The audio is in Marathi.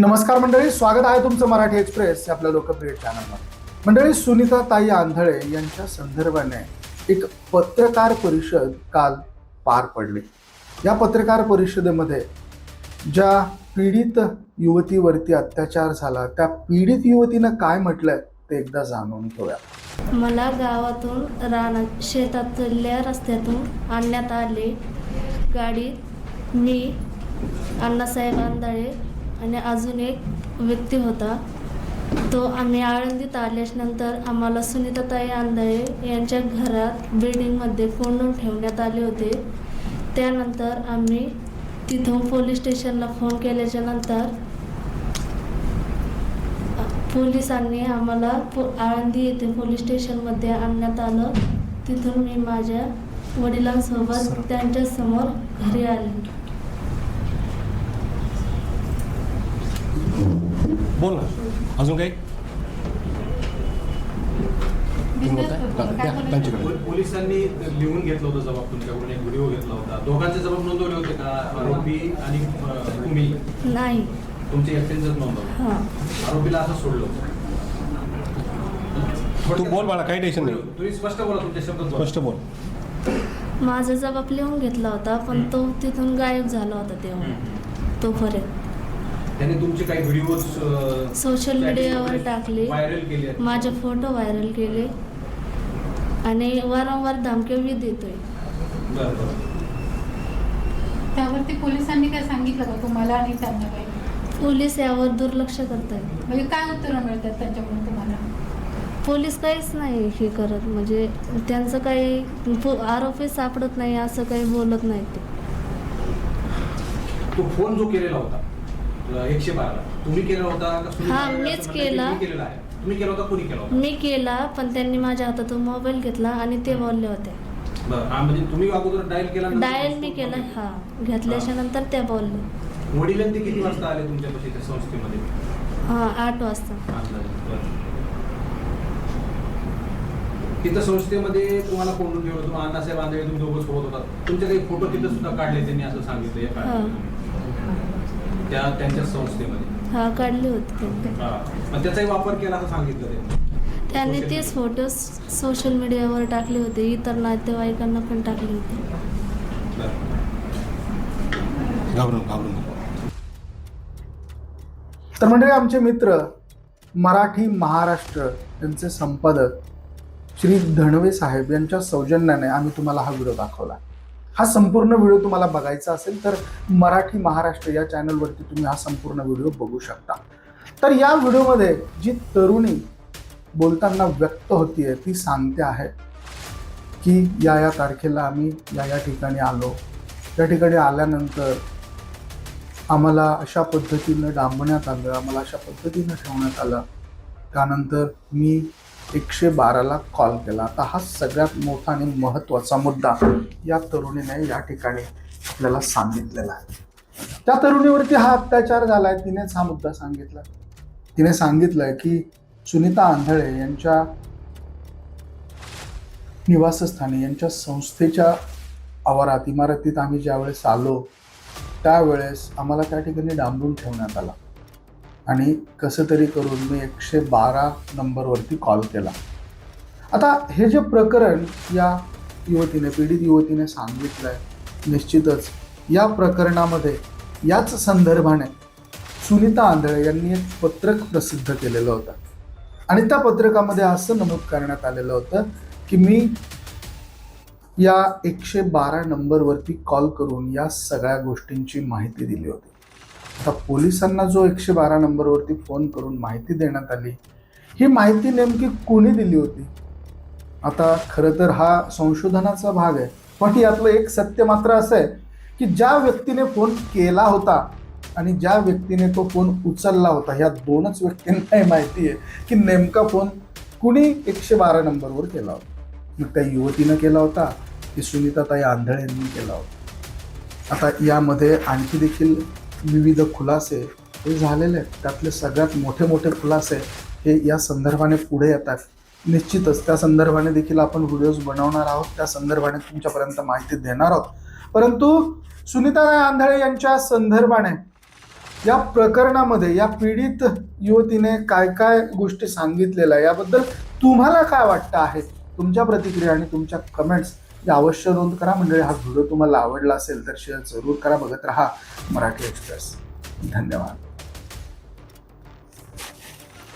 नमस्कार मंडळी स्वागत आहे तुमचं मराठी एक्सप्रेस आपल्या लोकप्रिय चॅनलवर मंडळी सुनीता ताई आंधळे यांच्या संदर्भाने एक पत्रकार परिषद काल पार पडली. या पत्रकार परिषदेमध्ये ज्या पीडित युवतीवरती अत्याचार झाला त्या पीडित युवतीनं काय म्हटलंय ते एकदा जाणून घेऊया. मला गावातून रानात शेतातल्या रस्त्यातून आणण्यात आले. गाडीत मी अण्णासाहेब आंधळे आणि अजून एक व्यक्ती होता. तो आम्ही आळंदीत आल्यानंतर आम्हाला सुनीताताई आंधळे यांच्या घरात बिल्डिंगमध्ये कोंडून ठेवण्यात आले होते. त्यानंतर आम्ही तिथून पोलीस स्टेशनला फोन केल्याच्यानंतर पोलिसांनी आम्हाला पो आळंदी येथे पोलीस स्टेशनमध्ये आणण्यात आलं. तिथून मी माझ्या वडिलांसोबत त्यांच्यासमोर घरी आले. बोल ना अजून काही पोलिसांनी लिहून घेतलं होतं जबाब तुमच्याकडून एक व्हिडिओ घेतला होता दोघांचे जबाब नोंदवले होते का आरोपी आणि नाही तुमचे नोंदवलं हां आरोपीला असं सोडलं होतं तू बोल बाळा काही टेन्शन नाही तुम्ही स्पष्ट बोला तुमच्या शब्दात बोला. स्पष्ट बोल माझा जबाब लिहून घेतला होता पण तो तिथून गायब झाला होता तेव्हा. तोपर्यंत त्यांनी तुमचे काही व्हिडिओ सोशल मीडियावर टाकले. व्हायरल केले. माझे फोटो व्हायरल केले. आणि वारंवार धमक्या बी देतोय. बरं बरं. त्यावरती पोलिसांनी काय सांगितलं का तुम्हाला आणि त्यांना काही पोलीस यावर दुर्लक्ष करतायत. म्हणजे काय उत्तरं मिळतात त्यांच्याकडून तुम्हाला? पोलीस काहीच नाही हे करत. म्हणजे त्यांचं काही पो- आरोपी सापडत नाही असं काही बोलत नाही ते. तो फोन जो केलेला होता एकशे बारा. तुम्ही केला होता का हा, मीच केला. मी केलेला आहे. तुम्ही केला होता कोणी केला होता? मी केला पण त्यांनी माझ्या हातातून मोबाईल घेतला आणि ते बोलले होते. बरं हा म्हणजे तुम्ही अगोदर डायल केला नंतर डायल मी केला? हा. घेतल्याच्या नंतर त्या बोलले. वडील आणि ते किती वाजता आले तुमच्यापाशी त्या संस्थेमध्ये? हा आठ वाजता. अंदाजे. बरं. तिथं संस्थेमध्ये तुम्हाला कोंडून ठेवलं तुम्ही अण्णासाहेब आंधळे तुम्ही दोघं सोबत होता. तुमचे काही फोटो तिथं सुद्धा काढले त्यांनी असं सांगितलं या हा. काळात त्या त्यांच्या संस्थेमध्ये हा काढले होते त्यांनी. हा. मग त्याचाही वापर केला असं सांगितलं ते त्यांनी Social तेच फोटो सोशल मीडियावर टाकले होते इतर नातेवाईकांना पण टाकले होते बरं. घाबरून घाबरून नको. तर मंडळी आमचे मित्र मराठी महाराष्ट्र यांचे संपादक श्री धणवे साहेब यांच्या सौजन्याने आम्ही तुम्हाला हा व्हिडिओ दाखवला हा संपूर्ण व्हिडिओ तुम्हाला बघायचा असेल तर मराठी महाराष्ट्र या चॅनलवरती तुम्ही हा संपूर्ण व्हिडिओ बघू शकता. तर या व्हिडिओमध्ये जी तरुणी बोलताना व्यक्त होतीये ती सांगते आहे की या या तारखेला आम्ही या या ठिकाणी आलो. त्या ठिकाणी आल्यानंतर आम्हाला अशा पद्धतीनं डांबण्यात आलं आम्हाला अशा पद्धतीनं ठेवण्यात आलं. त्यानंतर मी एकशे बाराला कॉल केला. आता हा सगळ्यात मोठा आणि महत्त्वाचा मुद्दा या तरुणीने या ठिकाणी आपल्याला सांगितलेला आहे. त्या तरुणीवरती हा अत्याचार झाला आहे तिनेच हा मुद्दा सांगितला. तिने सांगितलंय की सुनीता आंधळे यांच्या निवासस्थानी यांच्या संस्थेच्या आवारात इमारतीत आम्ही ज्यावेळेस आलो त्यावेळेस आम्हाला त्या ठिकाणी डांबून ठेवण्यात आला. आणि कसं तरी करून मी एकशे बारा नंबरवरती कॉल केला. आता हे जे प्रकरण या युवतीने पीडित युवतीने सांगितलं आहे निश्चितच या प्रकरणामध्ये याच संदर्भाने सुनीता आंधळे यांनी एक पत्रक प्रसिद्ध केलेलं होतं. आणि त्या पत्रकामध्ये असं नमूद करण्यात आलेलं होतं की मी या एकशे बारा नंबरवरती कॉल करून या सगळ्या गोष्टींची माहिती दिली होती. आता पोलिसांना जो एकशे बारा नंबरवरती फोन करून माहिती देण्यात आली ही माहिती नेमकी कोणी दिली होती? आता खरं तर हा संशोधनाचा भाग आहे पण यातलं एक सत्य मात्र असं आहे की ज्या व्यक्तीने फोन केला होता आणि ज्या व्यक्तीने तो फोन उचलला होता ह्या दोनच व्यक्तींना माहिती आहे की नेमका फोन कुणी एकशे बारा नंबरवर केला होता? मग त्या युवतीनं केला होता की सुनीताताई आंधळे यांनी केला होता? आता यामध्ये आणखी देखील विविध खुलासे हे झालेले आहेत. त्यातले सगळ्यात मोठे मोठे खुलासे हे या संदर्भाने पुढे येतात निश्चितच त्या संदर्भाने देखील आपण व्हिडिओज बनवणार आहोत. त्या संदर्भाने तुमच्यापर्यंत माहिती देणार आहोत. परंतु सुनीता आंधळे यांच्या संदर्भाने या प्रकरणामध्ये या पीडित युवतीने काय काय गोष्टी सांगितलेल्या याबद्दल तुम्हाला काय वाटतं आहे? तुमच्या प्रतिक्रिया आणि तुमच्या कमेंट्स म्हणजे अवश्य नोंद करा. म्हणजे हा व्हिडिओ तुम्हाला आवडला असेल तर शेअर जरूर करा. बघत राहा मराठी एक्सप्रेस. धन्यवाद.